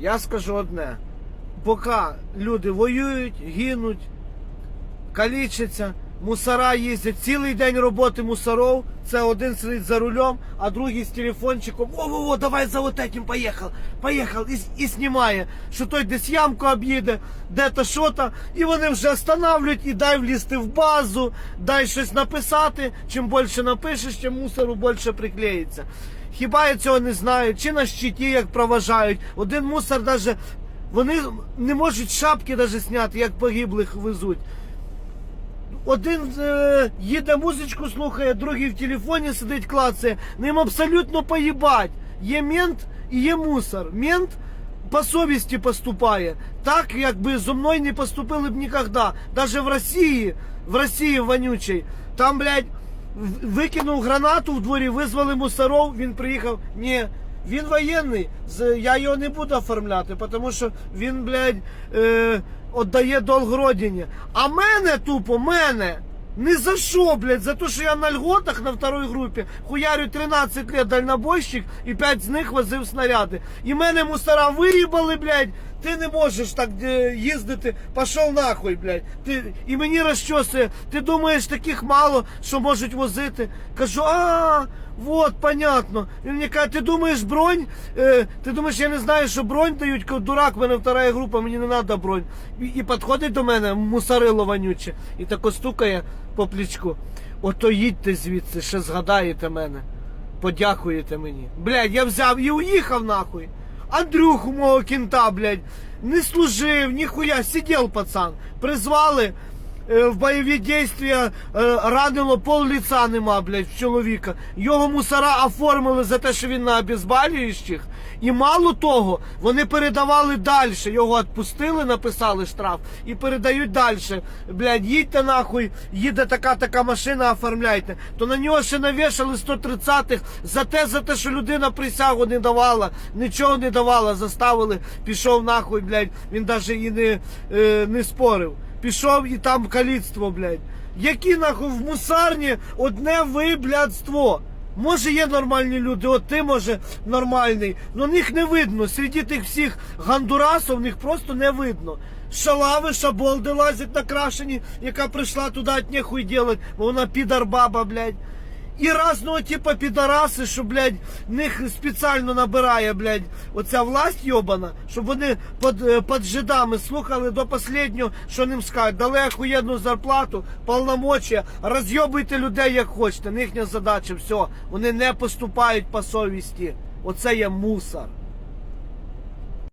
Я скажу одне: поки люди воюють, гинуть, калічаться, мусора їздять, цілий день роботи мусоров, це один сидить за рулем, а другий з телефончиком, о-во-во, давай за вот этим поїхав, поїхав, і, і знімає, що той десь ямку об'їде, де-то що-то, і вони вже останавливають і дай влізти в базу, дай щось написати, чим більше напишеш, тим мусору більше приклеїться. Хіба я цього не знаю? Чи на щиті як проважають? Один мусор навіть вони не можуть шапки навіть зняти, як погиблих везуть. Один е, їде музичку слухає, другий в телефоні сидить, клацає. Ним абсолютно поїбать. Є мент і є мусор. Мент по совісті поступає. Так, якби зо мною не поступили б ніколи. Даже в Росії, в Росії вонючій, там, блядь, викинув гранату в дворі, визвали мусоров, він приїхав. Ні, він воєнний. Я його не буду оформляти, тому що він, блядь, е, віддає долг родині. А мене тупо, мене. Ни за що, блядь, за те, що я на льготах на второй групі хуярю 13 лет дальнобойщик і 5 з них возив снаряди. І мене мусора виїбали, блядь. Ти не можеш так е, їздити, пішов нахуй, блядь. Ти, і мені розчосує, ти думаєш, таких мало, що можуть возити. Кажу, а, вот, понятно. Він мені каже, ти думаєш бронь? Е, ти думаєш, я не знаю, що бронь дають, Кажу, дурак, в мене вторая група, мені не треба бронь. І, і підходить до мене мусорило вонюче, і тако стукає по плічку. Ото їдьте звідси, ще згадаєте мене. Подякуєте мені. Блядь, я взяв і уїхав нахуй. Андрюху мого кінта, блядь, не служив, ніхуя, сидів пацан. Призвали е, в бойові дійства, е, ранило пол лица нема, блядь, в чоловіка. Його мусора оформили за те, що він на обезболюючих. І мало того, вони передавали далі. Його відпустили, написали штраф і передають далі. Блядь, їдьте нахуй, їде така така машина, оформляйте. То на нього ще навішали 130-х за те, за те, що людина присягу не давала, нічого не давала, заставили, пішов нахуй, блядь, він навіть і не, е, не спорив. Пішов і там каліцтво, блядь. Які нахуй в мусарні одне виблядство. Може є нормальні люди, от ти може нормальний, але них не видно. Серед тих всіх гандурасів них просто не видно. Шалави, шаболди лазять накрашені, яка прийшла туди от нехуй делать, бо вона підар баба, блядь. І разного типа підараси, що, блядь, них спеціально набирає, блядь, оця власть йобана, щоб вони під, е, під жидами слухали до останнього, що ним скажуть. Дали охуєнну зарплату, полномочия, розйобуйте людей як хочете. Їхня задача, все. Вони не поступають по совісті. Оце є мусор.